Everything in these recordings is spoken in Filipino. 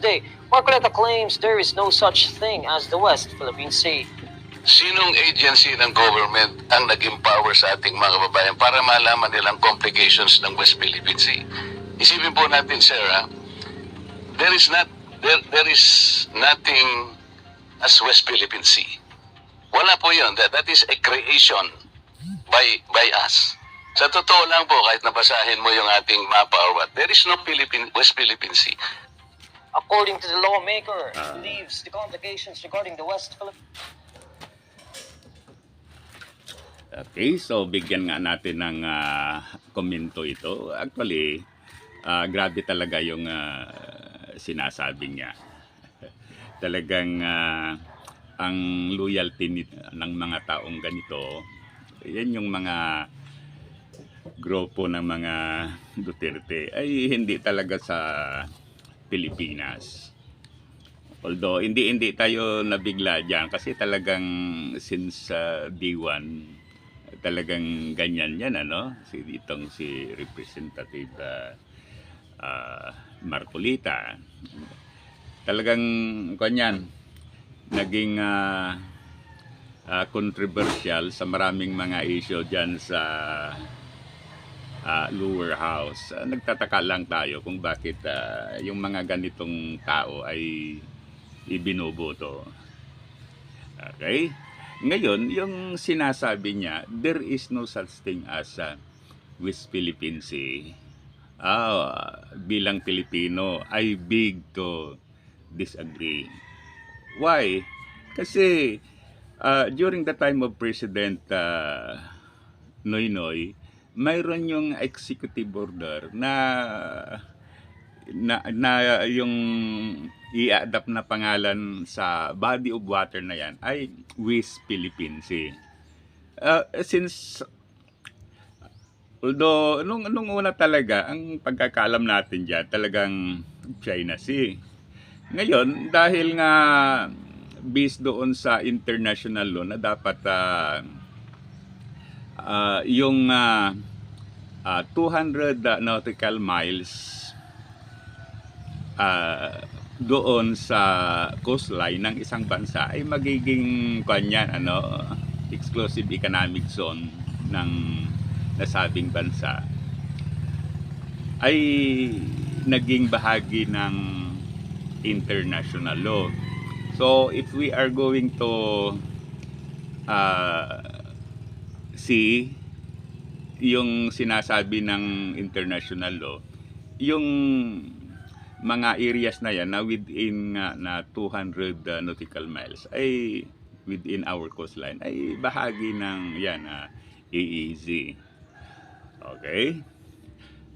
Tuesday. Marcoleta claims there is no such thing as the West Philippine Sea. Sinong agency ng government ang nag-empower sa ating mga kababayan para malaman nilang complications ng West Philippine Sea? Isipin po natin, Sarah, there is not there, there is nothing as West Philippine Sea. Wala po yun. That, that is a creation by by us. Sa totoo lang po, kahit nabasahin mo yung ating mapa or what, there is no Philippine, West Philippine Sea. According to the lawmaker, he believes the complications regarding the West Philippine Okay, so bigyan nga natin ng ah, komento ito. Actually, ah, grabe talaga yung ah, sinasabi niya. Talagang ah, ang loyalty ni- ng mga taong ganito, yan yung mga grupo ng mga Duterte ay hindi talaga sa Pilipinas. Although hindi hindi tayo nabigla diyan kasi talagang since uh, day one talagang ganyan yan ano si itong si representative uh, uh, Marcolita talagang kanyan naging uh, uh, controversial sa maraming mga issue diyan sa uh, lower house Uh, nagtataka lang tayo kung bakit uh, yung mga ganitong tao ay ibinuboto okay ngayon, yung sinasabi niya, there is no such thing as a West Philippine Sea. Ah, bilang Pilipino, I beg to disagree. Why? Kasi ah, during the time of President uh, Noynoy, mayroon yung executive order na na, na yung i-adapt na pangalan sa body of water na yan ay West Philippine Sea. Uh, since although nung nung una talaga ang pagkakalam natin diyan talagang China Sea. Ngayon dahil nga based doon sa international law na dapat ah, ah, yung ah, ah, 200 nautical miles ah, doon sa coastline ng isang bansa ay magiging kanyan ano exclusive economic zone ng nasabing bansa ay naging bahagi ng international law. So if we are going to uh, see yung sinasabi ng international law, yung mga areas na yan na within nga na 200 uh, nautical miles ay within our coastline ay bahagi ng yan uh, EEZ. Okay?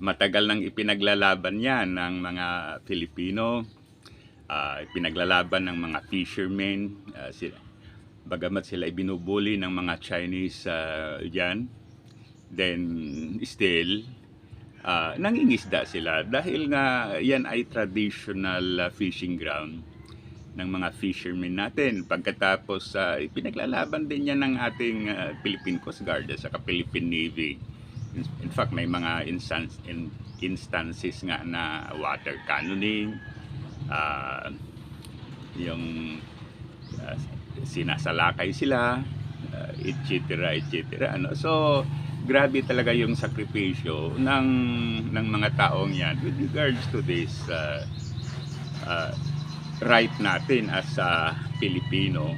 Matagal nang ipinaglalaban yan ng mga Pilipino, uh, ipinaglalaban ng mga fishermen, uh, sila, bagamat sila ibinubuli ng mga Chinese uh, yan, then still, ah, nangingisda sila dahil nga yan ay traditional ah, fishing ground ng mga fishermen natin. Pagkatapos, uh, ipinaglalaban din yan ng ating ah, Philippine Coast Guard at saka Philippine Navy. In, in fact, may mga instance, in, instances nga na water cannoning, ah, yung ah, sinasalakay sila, uh, etc. etc. Ano? So, grabe talaga yung sakripisyo ng ng mga taong yan with regards to this uh, uh, right natin as a Pilipino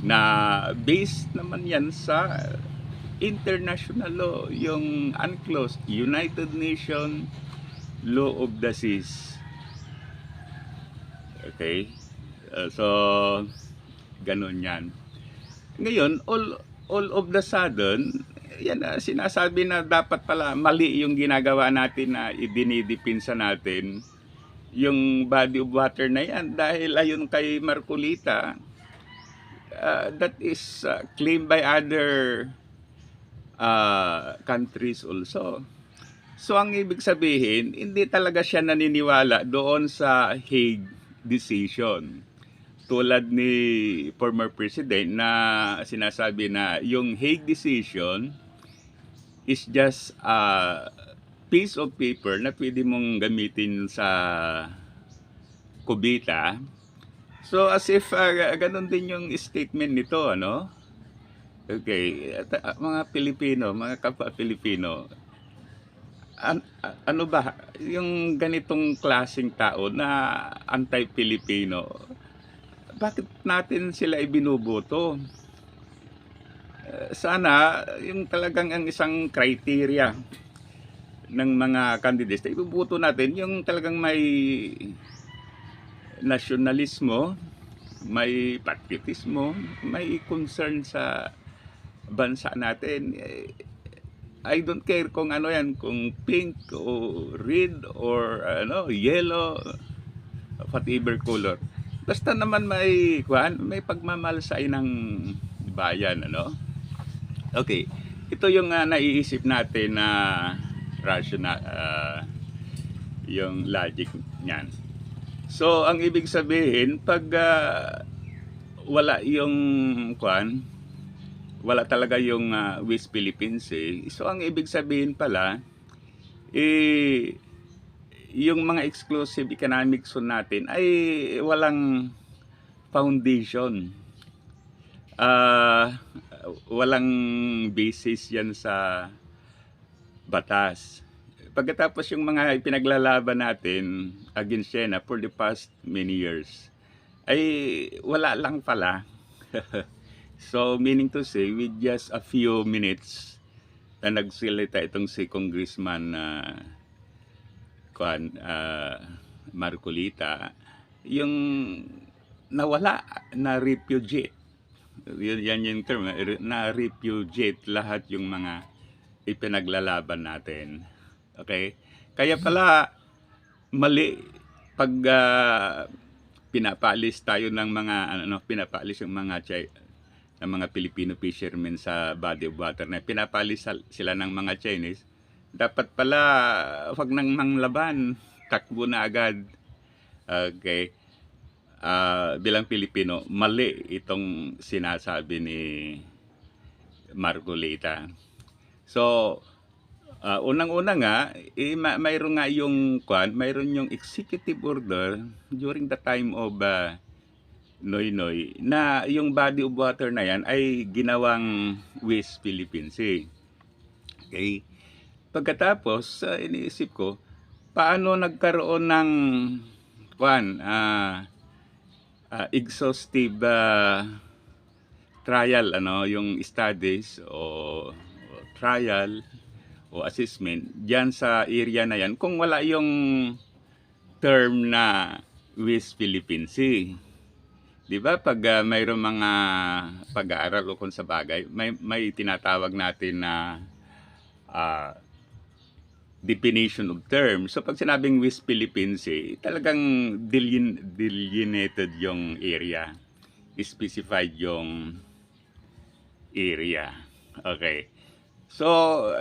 na based naman yan sa international law yung UNCLOS United Nations Law of the Seas okay Uh, so ganun yan. Ngayon all all of the sudden yan na sinasabi na dapat pala mali yung ginagawa natin na idinidipinsa natin yung body of water na yan. Dahil ayon kay Marcolita uh, that is uh, claimed by other uh, countries also. So ang ibig sabihin hindi talaga siya naniniwala doon sa Hague decision tulad ni former president na sinasabi na yung Hague decision is just a piece of paper na pwede mong gamitin sa kubita. So as if uh, ganun din yung statement nito, ano? Okay, at, uh, mga Pilipino, mga kapwa Pilipino, an- a- ano ba yung ganitong klasing tao na anti-Pilipino? Bakit natin sila ibinuboto? Eh, Sana yung talagang ang isang criteria ng mga candidates na ibubuto natin yung talagang may nasyonalismo, may patriotismo, may concern sa bansa natin. Eh, I don't care kung ano yan, kung pink o red or ano, yellow, whatever color. Basta naman may kuan, may pagmamalsay ng bayan, ano? Okay. Ito yung ah, naiisip natin na rational ah, yung logic niyan. So, ang ibig sabihin, pag ah, wala yung kuan, wala talaga yung uh, West Philippines eh. So, ang ibig sabihin pala, eh, yung mga exclusive economic zone natin ay walang foundation. Ah, walang basis yan sa batas. Pagkatapos yung mga pinaglalaban natin against China for the past many years, ay wala lang pala. so, meaning to say, with just a few minutes na nagsilita itong si Congressman na kuan ah, Marcolita, yung nawala na repudiate. Yun, yan yung term, na repudiate lahat yung mga ipinaglalaban natin. Okay? Kaya pala, mali pag ah, pinapaalis tayo ng mga ano pinapaalis yung mga Chi- ng mga Filipino fishermen sa body of water na pinapaalis sila ng mga Chinese dapat pala wag nang manglaban takbo na agad okay Ah, bilang Pilipino mali itong sinasabi ni Margolita so Ah, unang-una nga, eh, ma- mayroon nga yung kwan, mayroon yung executive order during the time of uh, Noy Noy na yung body of water na yan ay ginawang West Philippine Sea. Okay? Pagkatapos, uh, iniisip ko, paano nagkaroon ng kwan, ah, ah, exhaustive ah, trial, ano, yung studies o, o trial o assessment diyan sa area na yan kung wala yung term na West Philippine Sea. 'Di ba pag ah, mayroong mga pag-aaral o kung sa bagay, may may tinatawag natin na ah, definition of term. So pag sinabing West Philippine Sea, talagang delin- delineated yung area. Specified yung area. Okay. So,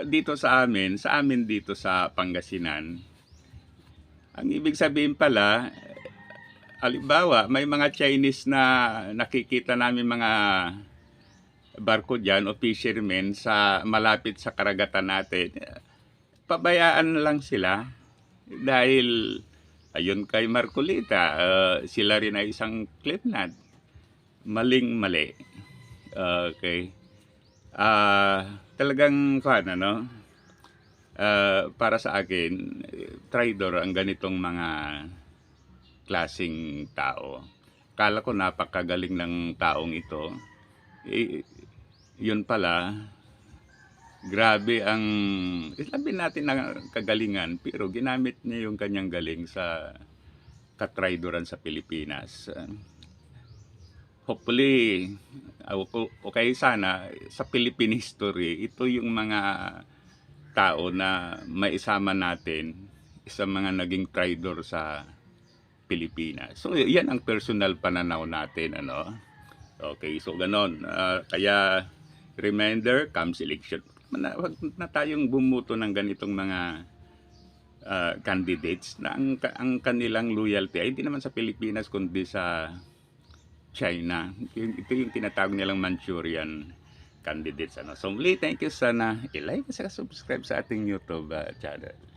dito sa amin, sa amin dito sa Pangasinan, ang ibig sabihin pala, halimbawa, may mga Chinese na nakikita namin mga barko dyan o fishermen sa malapit sa karagatan natin. Pabayaan lang sila dahil ayun kay Marcolita, uh, sila rin ay isang clipnad. Maling mali. Okay. Ah, talagang fan ano? Ah, para sa akin, traitor ang ganitong mga klasing tao. Kala ko napakagaling ng taong ito. Eh, yun pala, grabe ang, sabi natin na kagalingan, pero ginamit niya yung kanyang galing sa katraidoran sa Pilipinas. Ah, hopefully, uh, o- okay sana, sa Philippine history, ito yung mga tao na maisama natin sa mga naging traidor sa Pilipinas. So, yan ang personal pananaw natin, ano. Okay, so ganon. Ah, kaya, reminder, comes election. Na, wag na tayong bumuto ng ganitong mga ah, candidates na ang, ang kanilang loyalty ay hindi naman sa Pilipinas kundi sa China. Ito yung tinatawag nilang Manchurian candidates. Ano. So, muli, thank you sana. I-like at subscribe sa ating YouTube ah, channel.